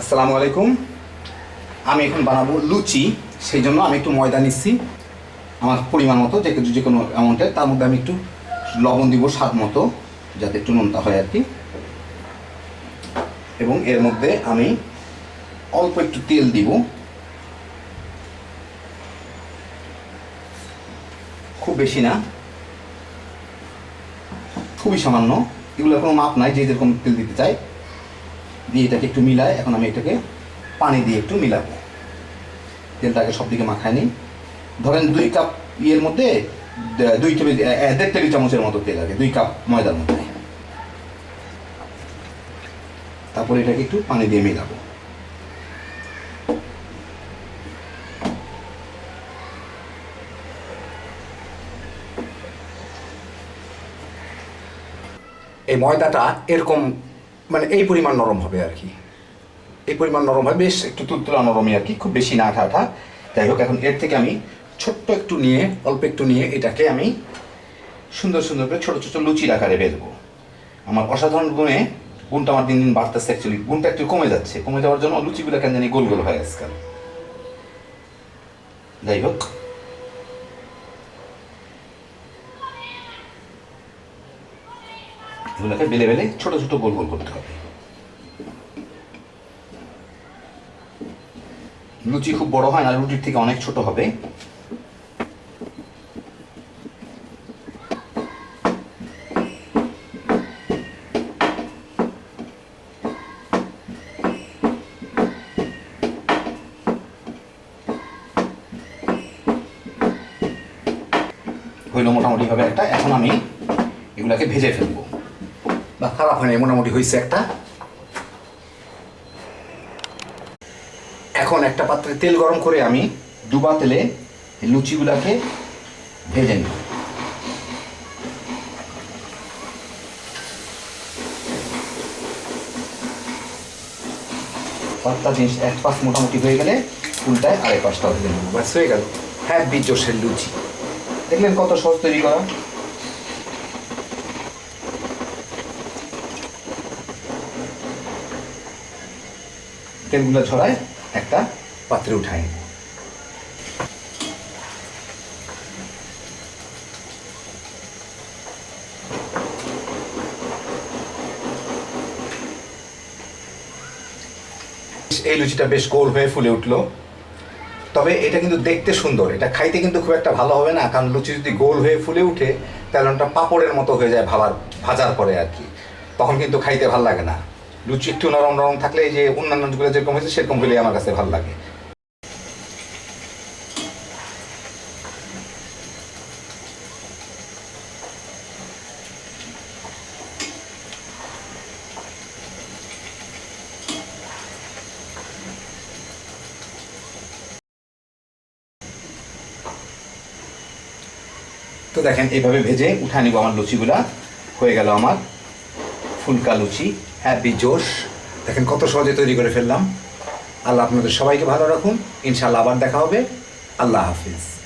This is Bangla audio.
আসসালামু আলাইকুম। আমি এখন বানাবো লুচি, সেই জন্য আমি একটু ময়দা নিচ্ছি। আমার পরিমাণ মতো, যে যে কোনো অ্যামাউন্টের তার মধ্যে আমি একটু লবণ দিব স্বাদ মতো, যাতে একটু নোনতা হয় আর কি। এবং এর মধ্যে আমি অল্প একটু তেল দিব। খুব বেশি না। খুবই সামান্য। এগুলো কোনো মাপ নাই, যে যেরকম তেল দিতে চাই দিয়ে এটাকে একটু মিলায়। এখন আমি এটাকে পানি দিয়ে একটু মিলাবো। তেলটাকে সব দিকে মাখায় নিই। ধরেন দুই কাপ ইয়ের মধ্যে দুই টেবিল দেড় টেবিল চামচের মতো তেল লাগে, দুই কাপ ময়দার মধ্যে। তারপরে এটাকে একটু পানি দিয়ে মিলাবো। এই ময়দাটা এরকম মানে এই পরিমাণ নরম হবে আর কি। এই পরিমাণ নরম হবে, বেশ একটু তুলতুলা নরমই আর কি, খুব বেশি না আঠা আঠা যাই হোক, এখন এর থেকে আমি ছোট্ট একটু নিয়ে, অল্প একটু নিয়ে এটাকে আমি সুন্দর সুন্দর করে ছোটো ছোটো লুচির আকারে বেলবো আমার অসাধারণ গুণে গুণটা আমার দিন দিন বাড়তেছে অ্যাকচুয়ালি গুণটা একটু কমে যাচ্ছে। কমে যাওয়ার জন্য লুচিগুলো কেন জানি গোল গোল হয়ে আজকাল। যাই হোক। এগুলোকে বেলে বেলে ছোট ছোট গোল গোল করতে হবে। লুচি খুব বড় হয় না, রুটির থেকে অনেক ছোট হবে। হইল মোটামুটি হবে একটা। এখন আমি এগুলাকে ভেজে ফেলব। বা খারাপ হয়নি, মোটামুটি হয়েছে একটা। এখন একটা পাত্রে তেল গরম করে আমি ডুবা তেলে লুচিগুলাকে ভেজে নিই পাঁচটা জিনিস এক পাশ মোটামুটি হয়ে গেলে উল্টায় আরেক পাশটা ভেজে নেব। ব্যাস, হয়ে গেল। হ্যাঁ জোশের লুচি। দেখলেন কত সহজ তৈরি করা। তেলগুলো ছড়ায় একটা পাত্রে উঠায় এই লুচিটা বেশ গোল হয়ে ফুলে উঠল। তবে এটা কিন্তু দেখতে সুন্দর, এটা খাইতে কিন্তু খুব একটা ভালো হবে না, কারণ লুচি যদি গোল হয়ে ফুলে উঠে ওটা পাপড়ের মতো হয়ে যায় ভাবার ভাজার পরে আর কি। তখন কিন্তু খাইতে ভালো লাগে না। লুচি একটু নরম নরম থাকলে এই যে অন্যান্য যেগুলো যেরকম হয়েছে, সেরকম হলেই আমার কাছে ভালো লাগে। তো দেখেন, এইভাবে ভেজে উঠা নিব আমার লুচিগুলা। হয়ে গেল আমার ফুলকা লুচি। হ্যাপি জোশ দেখেন কত সহজে তৈরি করে ফেললাম। আল্লাহ আপনাদের সবাইকে ভালো রাখুন। ইনশাল্লাহ আবার দেখা হবে। আল্লাহ হাফিজ।